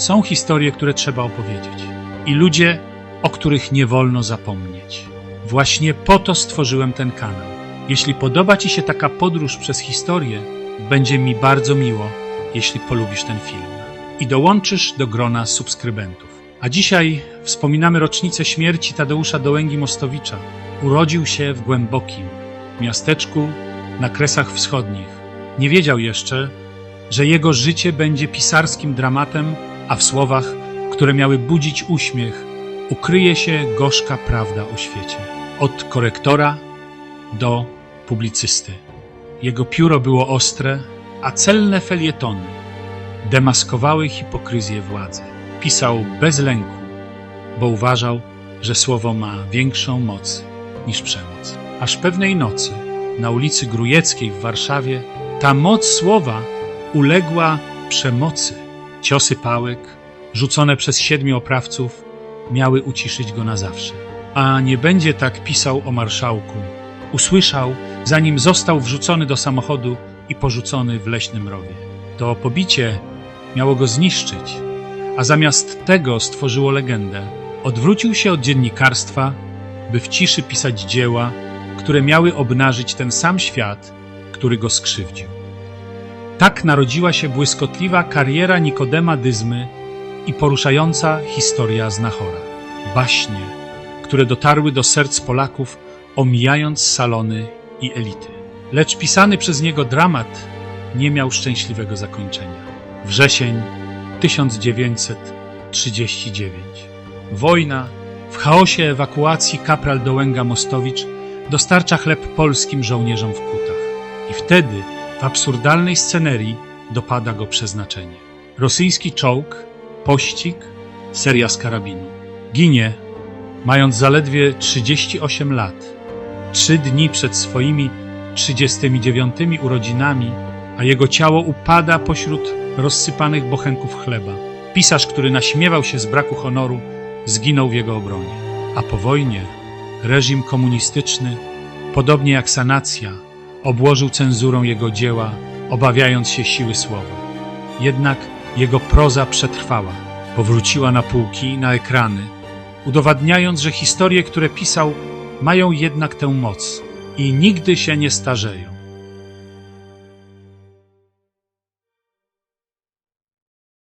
Są historie, które trzeba opowiedzieć i ludzie, o których nie wolno zapomnieć. Właśnie po to stworzyłem ten kanał. Jeśli podoba Ci się taka podróż przez historię, będzie mi bardzo miło, jeśli polubisz ten film i dołączysz do grona subskrybentów. A dzisiaj wspominamy rocznicę śmierci Tadeusza Dołęgi-Mostowicza. Urodził się w głębokim miasteczku na Kresach Wschodnich. Nie wiedział jeszcze, że jego życie będzie pisarskim dramatem, a w słowach, które miały budzić uśmiech, ukryje się gorzka prawda o świecie. Od korektora do publicysty. Jego pióro było ostre, a celne felietony demaskowały hipokryzję władzy. Pisał bez lęku, bo uważał, że słowo ma większą moc niż przemoc. Aż pewnej nocy na ulicy Grujeckiej w Warszawie ta moc słowa uległa przemocy. Ciosy pałek, rzucone przez siedmiu oprawców, miały uciszyć go na zawsze. A nie będzie tak pisał o marszałku. Usłyszał, zanim został wrzucony do samochodu i porzucony w leśnym rowie. To pobicie miało go zniszczyć, a zamiast tego stworzyło legendę. Odwrócił się od dziennikarstwa, by w ciszy pisać dzieła, które miały obnażyć ten sam świat, który go skrzywdził. Tak narodziła się błyskotliwa kariera Nikodema Dyzmy i poruszająca historia Znachora. Baśnie, które dotarły do serc Polaków, omijając salony i elity. Lecz pisany przez niego dramat nie miał szczęśliwego zakończenia. Wrzesień 1939. Wojna, w chaosie ewakuacji kapral Dołęga Mostowicz dostarcza chleb polskim żołnierzom w kutach. I wtedy w absurdalnej scenerii dopada go przeznaczenie. Rosyjski czołg, pościg, seria z karabinu. Ginie, mając zaledwie 38 lat. Trzy dni przed swoimi 39 urodzinami, a jego ciało upada pośród rozsypanych bochenków chleba. Pisarz, który naśmiewał się z braku honoru, zginął w jego obronie. A po wojnie reżim komunistyczny, podobnie jak sanacja, obłożył cenzurą jego dzieła, obawiając się siły słowa. Jednak jego proza przetrwała, powróciła na półki, na ekrany, udowadniając, że historie, które pisał, mają jednak tę moc i nigdy się nie starzeją.